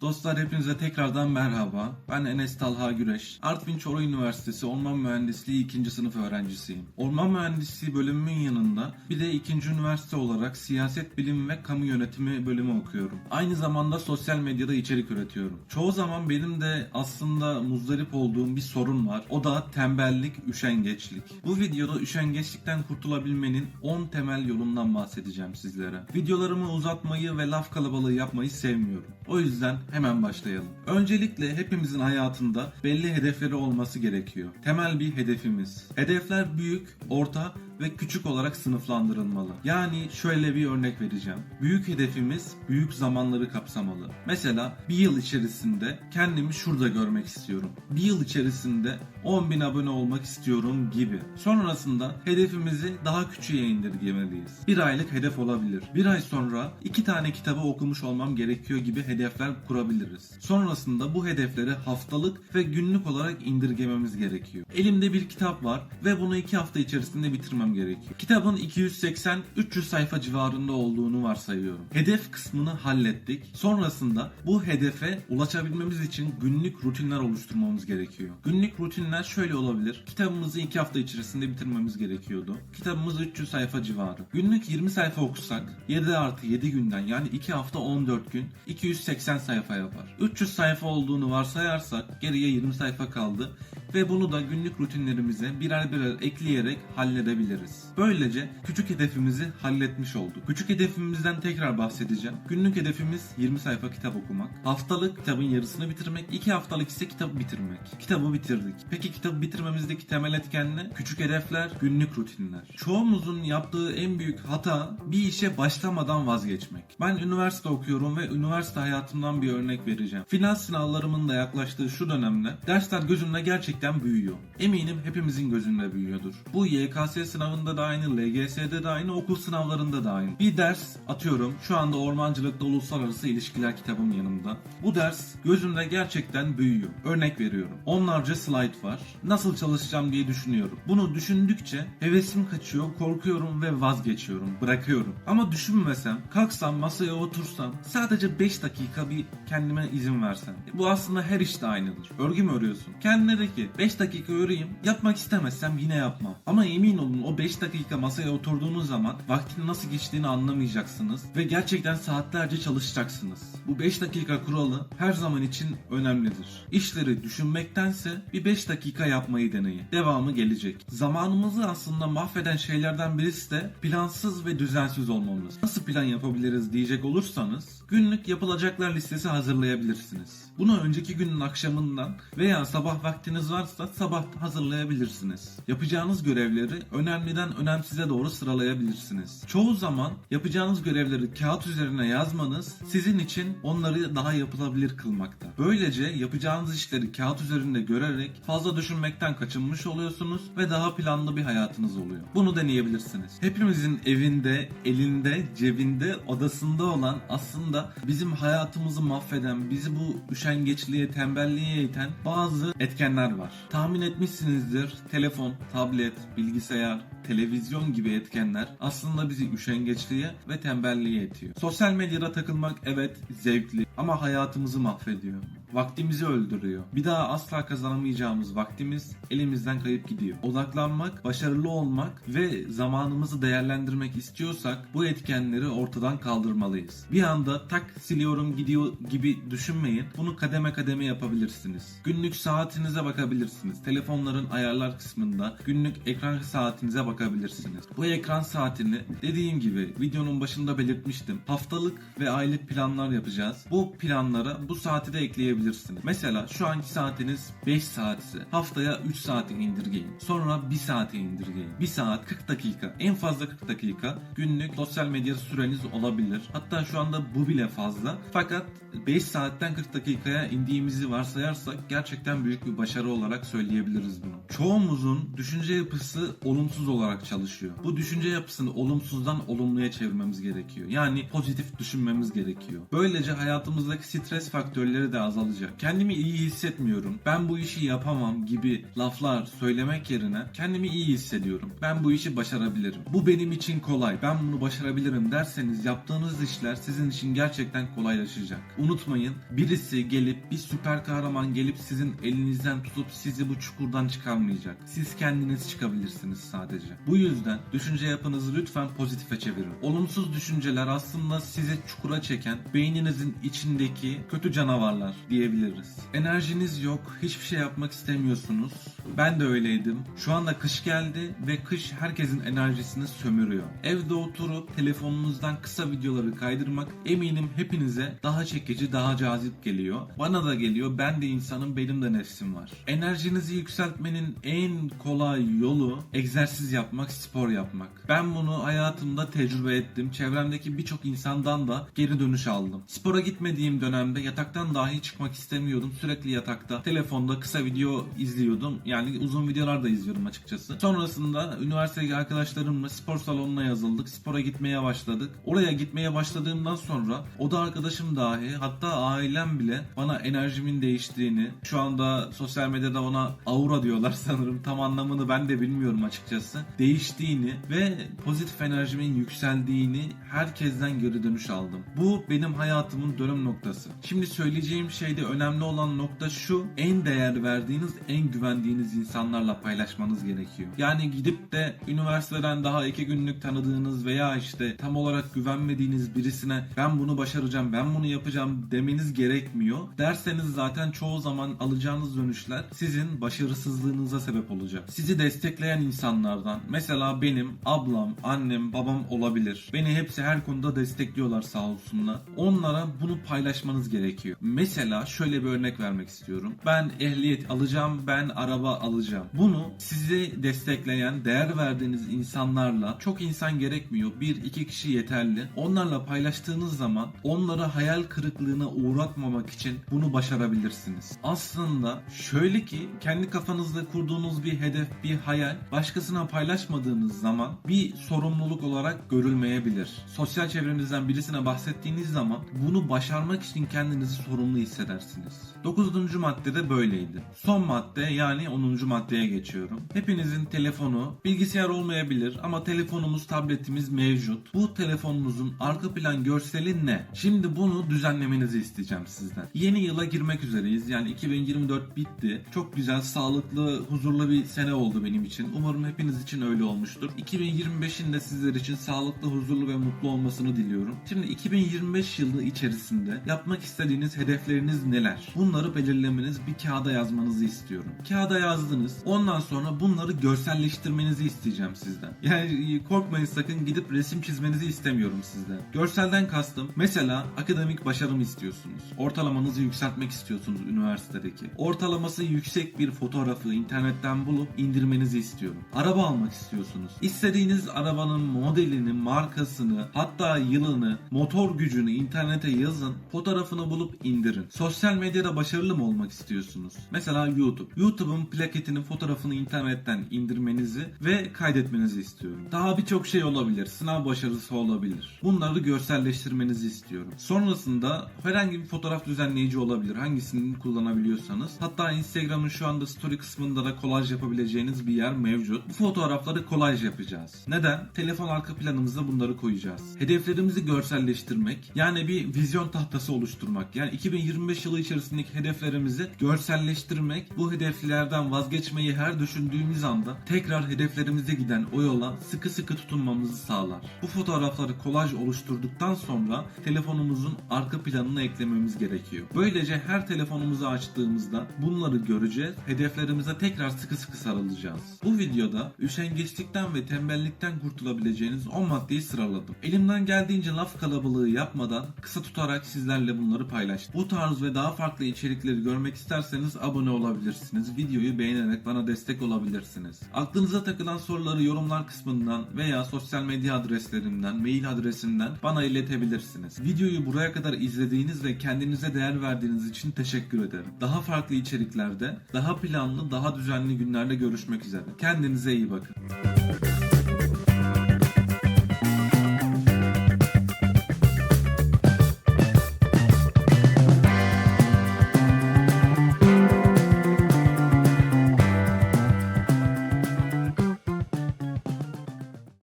Dostlar hepinize tekrardan merhaba. Ben Enes Talha Güreş. Artvin Çoruh Üniversitesi Orman Mühendisliği 2. sınıf öğrencisiyim. Orman Mühendisliği bölümümün yanında bir de ikinci üniversite olarak Siyaset Bilimi ve Kamu Yönetimi bölümü okuyorum. Aynı zamanda sosyal medyada içerik üretiyorum. Çoğu zaman benim de aslında muzdarip olduğum bir sorun var. O da tembellik, üşengeçlik. Bu videoda üşengeçlikten kurtulabilmenin 10 temel yolundan bahsedeceğim sizlere. Videolarımı uzatmayı ve laf kalabalığı yapmayı sevmiyorum. O yüzden hemen başlayalım. Öncelikle hepimizin hayatında belli hedefleri olması gerekiyor. Temel bir hedefimiz. Hedefler büyük, orta ve küçük olarak sınıflandırılmalı. Yani şöyle bir örnek vereceğim. Büyük hedefimiz büyük zamanları kapsamalı. Mesela bir yıl içerisinde kendimi şurada görmek istiyorum. Bir yıl içerisinde 10.000 abone olmak istiyorum gibi. Sonrasında hedefimizi daha küçüğe indirgemeliyiz. Bir aylık hedef olabilir. Bir ay sonra iki tane kitabı okumuş olmam gerekiyor gibi hedefler kurabiliriz. Sonrasında bu hedefleri haftalık ve günlük olarak indirgememiz gerekiyor. Elimde bir kitap var ve bunu iki hafta içerisinde bitirmem gerekiyor. Kitabın 280-300 sayfa civarında olduğunu varsayıyorum. Hedef kısmını hallettik. Sonrasında bu hedefe ulaşabilmemiz için günlük rutinler oluşturmamız gerekiyor. Günlük rutinler şöyle olabilir. Kitabımızı iki hafta içerisinde bitirmemiz gerekiyordu. Kitabımız 300 sayfa civarı. Günlük 20 sayfa okusak 7 artı 7 günden yani 2 hafta 14 gün 280 sayfa yapar. 300 sayfa olduğunu varsayarsak geriye 20 sayfa kaldı ve bunu da günlük rutinlerimize birer birer ekleyerek halledebiliriz. Böylece küçük hedefimizi halletmiş olduk. Küçük hedefimizden tekrar bahsedeceğim. Günlük hedefimiz 20 sayfa kitap okumak. Haftalık kitabın yarısını bitirmek. 2 haftalık ise kitabı bitirmek. Kitabı bitirdik. Peki kitabı bitirmemizdeki temel etken ne? Küçük hedefler, günlük rutinler. Çoğumuzun yaptığı en büyük hata bir işe başlamadan vazgeçmek. Ben üniversite okuyorum ve üniversite hayatımdan bir örnek vereceğim. Final sınavlarımın da yaklaştığı şu dönemde dersler gözümde gerçekten büyüyor. Eminim hepimizin gözünde büyüyordur. Bu YKS sınavında da aynı, LGS'de de aynı, okul sınavlarında da aynı. Bir ders atıyorum. Şu anda ormancılıkta uluslararası ilişkiler kitabım yanımda. Bu ders gözümde gerçekten büyüyor. Örnek veriyorum. Onlarca slide var. Nasıl çalışacağım diye düşünüyorum. Bunu düşündükçe hevesim kaçıyor, korkuyorum ve vazgeçiyorum. Bırakıyorum. Ama düşünmesem, kalksam, masaya otursam, sadece 5 dakika bir kendime izin versem. Bu aslında her işte aynıdır. Örgü mü örüyorsun? Kendine de ki 5 dakika öreyim, yapmak istemezsem yine yapmam. Ama emin olun o 5 dakika masaya oturduğunuz zaman vaktin nasıl geçtiğini anlamayacaksınız ve gerçekten saatlerce çalışacaksınız. Bu 5 dakika kuralı her zaman için önemlidir. İşleri düşünmektense bir 5 dakika yapmayı deneyin. Devamı gelecek. Zamanımızı aslında mahveden şeylerden birisi de plansız ve düzensiz olmamız. Nasıl plan yapabiliriz diyecek olursanız günlük yapılacaklar listesi hazırlayabilirsiniz. Bunu önceki günün akşamından veya sabah vaktiniz varsa sabah hazırlayabilirsiniz. Yapacağınız görevleri önemliden önemsize doğru sıralayabilirsiniz. Çoğu zaman yapacağınız görevleri kağıt üzerine yazmanız sizin için onları daha yapılabilir kılmakta. Böylece yapacağınız işleri kağıt üzerinde görerek fazla düşünmekten kaçınmış oluyorsunuz ve daha planlı bir hayatınız oluyor. Bunu deneyebilirsiniz. Hepimizin evinde, elinde, cebinde, odasında olan aslında bizim hayatımızı mahveden, bizi bu üşengeçliğe, tembelliğe iten bazı etkenler var. Tahmin etmişsinizdir. Telefon, tablet, bilgisayar, televizyon gibi etkenler aslında bizi üşengeçliğe ve tembelliğe itiyor. Sosyal medyada takılmak evet zevkli ama hayatımızı mahvediyor. Vaktimizi öldürüyor. Bir daha asla kazanamayacağımız vaktimiz elimizden kayıp gidiyor. Odaklanmak, başarılı olmak ve zamanımızı değerlendirmek istiyorsak bu etkenleri ortadan kaldırmalıyız. Bir anda tak siliyorum gidiyor gibi düşünmeyin. Bunu kademe kademe yapabilirsiniz. Günlük saatinize bakabilirsiniz. Telefonların ayarlar kısmında günlük ekran saatinize bakabilirsiniz. Bu ekran saatini dediğim gibi videonun başında belirtmiştim. Haftalık ve aylık planlar yapacağız. Bu planlara bu saati de ekleyebilirsiniz. Mesela şu anki saatiniz 5 saatse haftaya 3 saate indirgeyin. Sonra 1 saate indirgeyin. 1 saat 40 dakika. En fazla 40 dakika günlük sosyal medya süreniz olabilir. Hatta şu anda bu bile fazla. Fakat 5 saatten 40 dakikaya indiğimizi varsayarsak gerçekten büyük bir başarı olarak söyleyebiliriz bunu. Çoğumuzun düşünce yapısı olumsuz olarak çalışıyor. Bu düşünce yapısını olumsuzdan olumluya çevirmemiz gerekiyor. Yani pozitif düşünmemiz gerekiyor. Böylece hayatımızdaki stres faktörleri de azalabilir kalacak. Kendimi iyi hissetmiyorum. Ben bu işi yapamam gibi laflar söylemek yerine kendimi iyi hissediyorum. Ben bu işi başarabilirim. Bu benim için kolay. Ben bunu başarabilirim derseniz yaptığınız işler sizin için gerçekten kolaylaşacak. Unutmayın birisi gelip bir süper kahraman gelip sizin elinizden tutup sizi bu çukurdan çıkarmayacak. Siz kendiniz çıkabilirsiniz sadece. Bu yüzden düşünce yapınızı lütfen pozitife çevirin. Olumsuz düşünceler aslında sizi çukura çeken beyninizin içindeki kötü canavarlar diyebiliriz. Enerjiniz yok, hiçbir şey yapmak istemiyorsunuz. Ben de öyleydim. Şu anda kış geldi ve kış herkesin enerjisini sömürüyor. Evde oturup telefonunuzdan kısa videoları kaydırmak eminim hepinize daha çekici, daha cazip geliyor. Bana da geliyor. Ben de insanım, benim de nefsim var. Enerjinizi yükseltmenin en kolay yolu egzersiz yapmak, spor yapmak. Ben bunu hayatımda tecrübe ettim. Çevremdeki birçok insandan da geri dönüş aldım. Spora gitmediğim dönemde yataktan dahi çıkmak istemiyordum. Sürekli yatakta telefonda kısa video izliyordum. Yani uzun videolar da izliyorum açıkçası. Sonrasında üniversitedeki arkadaşlarımla spor salonuna yazıldık. Spora gitmeye başladık. Oraya gitmeye başladığımdan sonra o da arkadaşım dahi hatta ailem bile bana enerjimin değiştiğini şu anda sosyal medyada ona aura diyorlar sanırım tam anlamını ben de bilmiyorum açıkçası değiştiğini ve pozitif enerjimin yükseldiğini herkesten geri dönüş aldım. Bu benim hayatımın dönüm noktası. Şimdi söyleyeceğim şeyde önemli olan nokta şu en değer verdiğiniz en güvendiğiniz insanlarla paylaşmanız gerekiyor. Yani gidip de üniversiteden daha iki günlük tanıdığınız veya işte tam olarak güvenmediğiniz birisine ben bunu başaracağım ben bunu yapacağım demeniz gerekmiyor. Derseniz zaten çoğu zaman alacağınız dönüşler sizin başarısızlığınıza sebep olacak. Sizi destekleyen insanlardan mesela benim ablam, annem, babam olabilir. Beni hepsi her konuda destekliyorlar sağ olsunlar. Onlara bunu paylaşmanız gerekiyor. Mesela şöyle bir örnek vermek istiyorum. Ben ehliyet alacağım, ben araba alacağım. Bunu sizi destekleyen, değer verdiğiniz insanlarla çok insan gerekmiyor. Bir iki kişi yeterli. Onlarla paylaştığınız zaman onları hayal kırıklığına uğratmamak için bunu başarabilirsiniz. Aslında şöyle ki kendi kafanızda kurduğunuz bir hedef, bir hayal başkasına paylaşmadığınız zaman bir sorumluluk olarak görülmeyebilir. Sosyal çevrenizden birisine bahsettiğiniz zaman bunu başarmak için kendinizi sorumlu hissedersiniz. 9. madde de böyleydi. Son madde yani 10. maddeye geçiyorum. Hepinizin telefonu, bilgisayar olmayabilir ama telefonumuz, tabletimiz mevcut. Bu telefonunuzun arka plan görseli ne? Şimdi bunu düzenlemenizi isteyeceğim sizden. Yeni yıla girmek üzereyiz. Yani 2024 bitti. Çok güzel, sağlıklı, huzurlu bir sene oldu benim için. Umarım hepiniz için öyle olmuştur. 2025'in de sizler için sağlıklı, huzurlu ve mutlu olmasını diliyorum. Şimdi 2025 yılı içerisinde yapmak istediğiniz hedefleriniz neler? Bunları belirlemeniz, bir kağıda yazmanızı istiyorum. Kağıda yazdınız. Ondan sonra bunları görselleştirmenizi isteyeceğim sizden. Yani korkmayın sakın gidip resim çizmenizi istemiyorum sizden. Görselden kastım mesela akademik başarımı istiyorsunuz. Ortalamanızı yükseltmek istiyorsunuz üniversitedeki. Ortalaması yüksek bir fotoğrafı internetten bulup indirmenizi istiyorum. Araba almak istiyorsunuz. İstediğiniz arabanın modelini, markasını, hatta yılını, motor gücünü internete yazın. Fotoğrafını bulup indirin. Sosyal medyada başarılı mı olmak istiyorsunuz? Mesela YouTube. YouTube'un plaketini, fotoğrafını internetten indirmenizi ve kaydetmenizi istiyorum. Daha birçok şey olabilir. Sınav başarısı olabilir. Bunları görselleştirmenizi istiyorum. Sonrasında herhangi bir fotoğraf düzenleyici olabilir. Hangisini kullanabiliyorsanız. Hatta Instagram'ın şu anda story kısmında da kolaj yapabileceğiniz bir yer mevcut. Bu fotoğrafları kolaj yapacağız. Neden? Telefon arka planımıza bunları koyacağız. Hedeflerimizi görselleştirmek, yani bir vizyon tahtası oluşturmak. Yani 2025 yılı içerisindeki hedeflerimizi görselleştirmek, bu hedeflerden vazgeçmeyi her düşündüğümüz anda tekrar hedeflerimize giden o yola sıkı sıkı tutunmamızı sağlar. Bu fotoğrafları kolaj oluşturduktan sonra telefonumuzun arka planına eklememiz gerekiyor. Böylece her telefonumuzu açtığımızda bunları göreceğiz, hedeflerimize tekrar sıkı sıkı sarılacağız. Bu videoda üşengeçlikten ve tembellikten kurtulabileceğiniz 10 maddeyi sıraladım. Elimden geldiğince laf kalabalığı yapmadan kısa tutarak sizlerle bunları paylaştım. Bu tarz ve daha farklı içerikleri görmek isterseniz abone olabilirsiniz. Videoyu beğenerek bana destek olabilirsiniz. Aklınıza takılan soruları yorumlar kısmından veya sosyal medya adreslerimden, mail adresimden bana iletebilirsiniz. Videoyu buraya kadar izlediğiniz ve kendinize değer verdiğiniz için teşekkür ederim. Daha farklı içeriklerde, daha planlı, daha düzenli günlerde görüşmek üzere. Kendinize iyi bakın.